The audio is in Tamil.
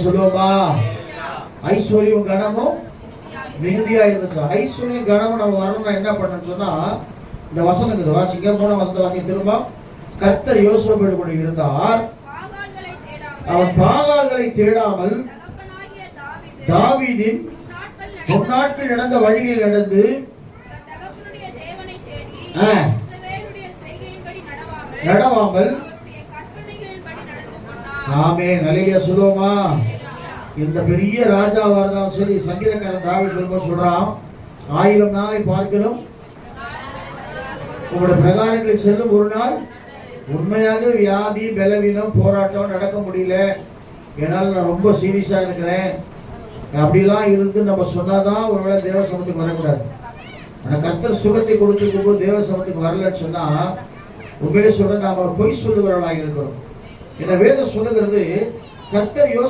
சொல்லுவோமா ஐஸ்வர்யம் கனமும் மிகுதியா இருந்துச்சு. ஐஸ்வர்யம் கனமும் நம்ம வரணும்னா என்ன பண்ணணும்னு சொன்னா இந்த வசனம் இருக்குது வசனத்தை வாசிக்க திரும்ப கர்த்தர் கூட இருந்தார். அவன் பாகால்களை தேடாமல் தாவீதின் நாட்கள் பொன்னாட்கள் நடந்த வழிகளில் நடந்து நடவாமல் நாமே கொண்டார் சொல்லுவோமா? இந்த பெரிய ராஜாவா இருந்தாலும் சரி சங்கீதக்காரன் தாவி சொல்லும்போது சொல்றான் ஆயிரம் நாளை பார்க்கணும் உங்களுடைய பிரகாரங்களில் செல்லும் ஒரு நாள் உண்மையாக வியாதி பலவீனம் போராட்டம் நடக்க முடியல. என்னால் நான் ரொம்ப சீரியஸா இருக்கிறேன். அப்படிலாம் இருந்து நம்ம சொன்னாதான் ஒருவேளை தேவ சமத்துக்கு வரக்கூடாது. ஆனால் கத்தர் சுகத்தை கொடுத்துருக்கும் போது தேவ சமத்துக்கு வரலன்னு சொன்னா உண்மையிலே சொல்ற நாம பொய் சொல்லுகிறவர்களாக இருக்கிறோம். இந்த வேதம் சொல்லுகிறது கர்த்தர் யோசனை